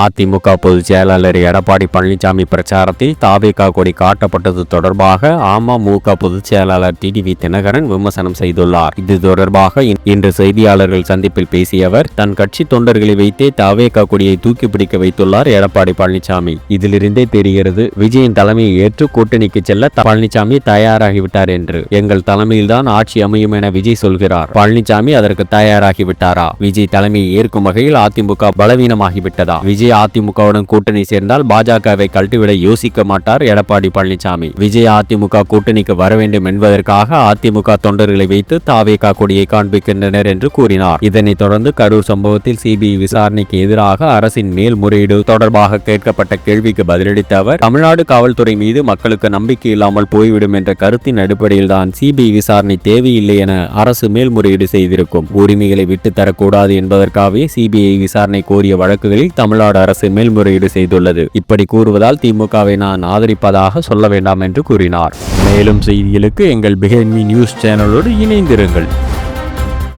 அதிமுக பொதுச் செயலாளர் எடப்பாடி பழனிசாமி பிரச்சாரத்தில் தாவேகா கொடி காட்டப்பட்டது தொடர்பாக அமமுக பொதுச் செயலாளர் டிடிவி தினகரன் விமர்சனம் செய்துள்ளார். இது தொடர்பாக இன்று செய்தியாளர்கள் சந்திப்பில் பேசிய அவர் தன் கட்சி தொண்டர்களை வைத்தே தாவேகா கொடியை தூக்கி பிடிக்க வைத்துள்ளார் எடப்பாடி பழனிசாமி. இதிலிருந்தே தெரிகிறது விஜயின் தலைமையை ஏற்று கூட்டணிக்கு செல்ல பழனிசாமி தயாராகிவிட்டார் என்று. எங்கள் தலைமையில்தான் ஆட்சி அமையும் என விஜய் சொல்கிறார். பழனிசாமி அதற்கு தயாராகிவிட்டாரா? விஜய் தலைமையை ஏற்கும் வகையில் அதிமுக பலவீனமாகிவிட்டதா? விஜய் அதிமுகவுடன் கூட்டணி சேர்ந்தால் பாஜகவை கழட்டிவிட யோசிக்க மாட்டார் எடப்பாடி பழனிசாமி. விஜய் அதிமுக கூட்டணிக்கு வர வேண்டும் என்பதற்காக அதிமுக தொண்டர்களை வைத்து தாவேகா கொடியை காண்பிக்கின்றனர் என்று கூறினார். இதனைத் தொடர்ந்து கரூர் சம்பவத்தில் சிபிஐ விசாரணைக்கு எதிராக அரசின் மேல்முறையீடு தொடர்பாக கேட்கப்பட்ட கேள்விக்கு பதிலளித்த அவர் தமிழ்நாடு காவல்துறை மீது மக்களுக்கு நம்பிக்கை இல்லாமல் போய்விடும் என்ற கருத்தின் அடிப்படையில் தான் சிபிஐ விசாரணை தேவையில்லை என அரசு மேல்முறையீடு செய்திருக்கும். உரிமைகளை விட்டு தரக்கூடாது என்பதற்காகவே சிபிஐ விசாரணை கோரிய வழக்குகளில் தமிழ்நாடு அரசு மேல்முறையீடு செய்துள்ளது. இப்படி கூறுவதால் திமுகவை நான் ஆதரிப்பதாக சொல்ல வேண்டாம் என்று கூறினார். மேலும் செய்திகளுக்கு எங்கள் பிஹேன்மி நியூஸ் சேனலோடு இணைந்திருங்கள்.